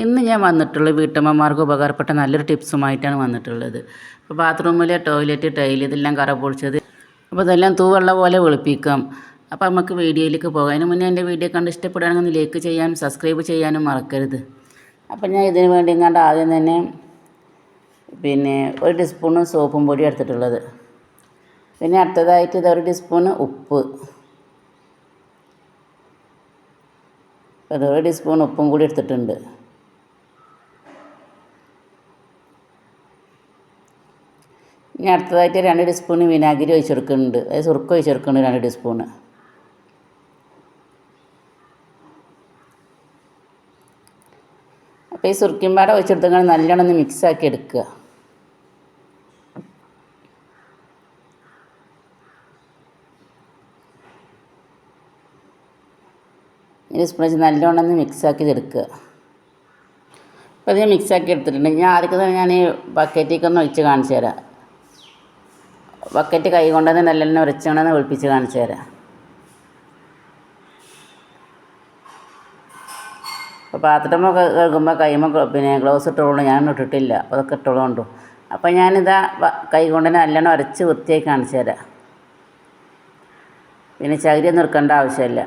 ഇന്ന് ഞാൻ വന്നിട്ടുള്ളത് വീട്ടമ്മമാർക്ക് ഉപകാരപ്പെട്ട നല്ലൊരു ടിപ്സുമായിട്ടാണ് വന്നിട്ടുള്ളത്. അപ്പോൾ ബാത്റൂമിലെ ടോയ്ലറ്റ് ടൈൽ ഇതെല്ലാം കറ പൊളിച്ചത്. അപ്പോൾ ഇതെല്ലാം തൂവെള്ള പോലെ വെളുപ്പിക്കാം. അപ്പോൾ നമുക്ക് വീഡിയോയിലേക്ക് പോകാം. അതിന് മുന്നേ എന്റെ വീഡിയോ കണ്ട് ഇഷ്ടപ്പെടുകയാണെങ്കിൽ ലൈക്ക് ചെയ്യാനും സബ്സ്ക്രൈബ് ചെയ്യാനും മറക്കരുത്. അപ്പോൾ ഞാൻ ഇതിന് വേണ്ടി എങ്ങാണ്ട് ആദ്യം തന്നെ പിന്നെ ഒരു ടീസ്പൂണ് സോപ്പും പൊടി എടുത്തിട്ടുള്ളത്. പിന്നെ അടുത്തതായിട്ട് ഇത് ഒരു ടീസ്പൂണ് ഉപ്പ്. അത് ഒരു ടീസ്പൂൺ ഉപ്പും കൂടി എടുത്തിട്ടുണ്ട്. ഇനി അടുത്തതായിട്ട് രണ്ട് ടീസ്പൂൺ വിനാഗിരി ഒഴിച്ച് കൊടുക്കുന്നുണ്ട് അതായത് സുറുക്ക ഒഴിച്ച് കൊടുക്കുന്നുണ്ട് രണ്ട് ടീസ്പൂണ് അപ്പോൾ ഈ സുറുക്കിൻ പാട ഒഴിച്ചെടുത്തങ്ങൾ നല്ലോണം ഒന്ന് മിക്സ് ആക്കി എടുക്കുക. ഇനി സ്പൂൺ വെച്ച് നല്ലോണം ഒന്ന് മിക്സ് ആക്കി എടുക്കുക അപ്പോൾ ഇത് മിക്സ് ആക്കി എടുത്തിട്ടുണ്ട്. ഞാൻ ആദ്യം തന്നെ ഞാൻ ബക്കറ്റിലേക്ക് ഒന്ന് ഒഴിച്ച് കാണിച്ചു തരാം ബക്കറ്റ് കൈ കൊണ്ടത് നെല്ലെണ്ണ ഉരച്ചോണ്ടെന്ന് ഒളിപ്പിച്ച് കാണിച്ചു തരാം. അപ്പോൾ പാത്രമൊക്കെ കഴുകുമ്പോൾ കൈമ പിന്നെ ഗ്ലൗസ് ഇട്ടോളൂ. ഞാൻ ഇട്ടിട്ടില്ല. അപ്പോൾ അതൊക്കെ ഇട്ടോളുണ്ടു? അപ്പോൾ ഞാനിതാ കൈ കൊണ്ട് തന്നെ നല്ലെണ്ണ ഉരച്ച് വൃത്തിയായി കാണിച്ചു തരാം. പിന്നെ ചകിരി നിർക്കേണ്ട ആവശ്യമില്ല.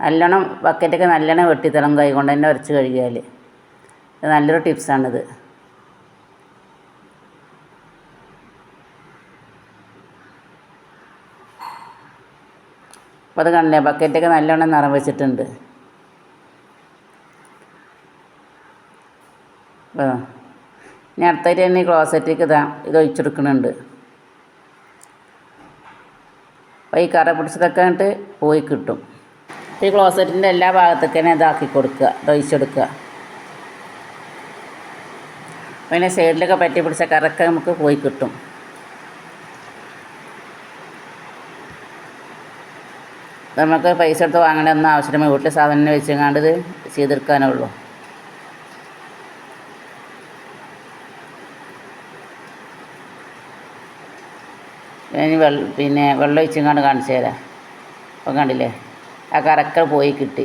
നല്ലോണം ബക്കറ്റൊക്കെ നല്ലോണം വെട്ടിത്തളം കൈ കൊണ്ട് തന്നെ ഉരച്ച് കഴുകിയാൽ നല്ലൊരു ടിപ്സാണിത്. അപ്പോൾ അത് കണ്ടില്ലേ ബക്കറ്റൊക്കെ നല്ലോണം നിറം വെച്ചിട്ടുണ്ട്. ഇനി അടുത്തായിട്ട് തന്നെ ഈ ക്ലോസറ്റിലേക്ക് ഇതാ ഇത് ഒഴിച്ചെടുക്കുന്നുണ്ട് അപ്പോൾ ഈ കറ പിടിച്ചതൊക്കെ ആയിട്ട് പോയി കിട്ടും. ഈ ക്ലോസറ്റിന്റെ എല്ലാ ഭാഗത്തേക്ക് തന്നെ ഇതാക്കി കൊടുക്കുക ഒഴിച്ചെടുക്കുക പിന്നെ സൈഡിലൊക്കെ പറ്റി പിടിച്ച കറക്കെ നമുക്ക് പോയി കിട്ടും. നമുക്ക് പൈസ എടുത്ത് വാങ്ങേണ്ട ഒന്നും ആവശ്യമില്ല. വീട്ടിൽ സാധനം വെച്ചെങ്ങാണ്ട് ഇത് ചെയ്തെടുക്കാനേ ഉള്ളൂ വെള്ള പിന്നെ വെള്ളം ഒഴിച്ചെങ്ങാണ്ട് കാണിച്ചു തരാം. അപ്പം കണ്ടില്ലേ? ആ കറക്ക പോയി കിട്ടി.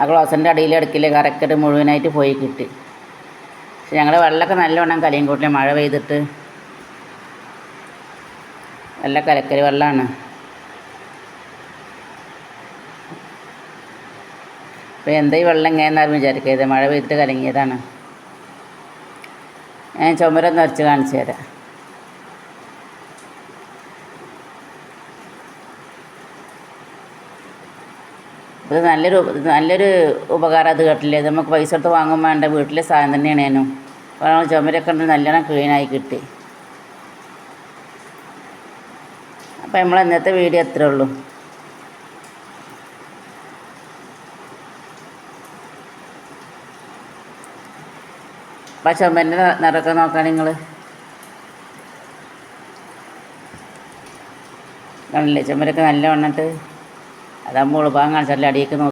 ആ ക്ലോസിന്റെ അടിയിൽ അടുക്കില്ലേ കറക്കറ്റ് മുഴുവനായിട്ട് പോയി കിട്ടി. പക്ഷെ ഞങ്ങൾ വെള്ളമൊക്കെ നല്ലവണ്ണം കലിയും കൂട്ടിലെ മഴ പെയ്തിട്ട് നല്ല കലക്കരി വെള്ളമാണ് അപ്പോൾ എന്താ ഈ വെള്ളം എങ്ങനെയെന്നാരും വിചാരിക്കരുത്. മഴ പെയ്തിട്ട് കലങ്ങിയതാണ്. ഞാൻ ചുമരൊന്ന് വരച്ച് കാണിച്ചു തരാം. ഇത് നല്ലൊരു നല്ലൊരു ഉപകാരം അത് കേട്ടില്ലേ? നമുക്ക് പൈസ കൊടുത്ത് വാങ്ങുമ്പോൾ വേണ്ട വീട്ടിലെ സാധനം തന്നെയാണ് ഞാനും. അപ്പോൾ ചുമരൊക്കെ ഉണ്ട് നല്ലോണം ക്ലീനായി കിട്ടി. അപ്പോൾ നമ്മൾ ഇന്നത്തെ വീഡിയോ അത്രേ ഉള്ളൂ. അപ്പോൾ ചുമന്റെ നിറമൊക്കെ നോക്കാൻ നിങ്ങൾ കണ്ടില്ലേ? ചുമരൊക്കെ നല്ല വണ്ണിട്ട് അതാകുമ്പോൾ ഉൾഭാഗം കാണിച്ചാൽ അടിയൊക്കെ നോക്കി.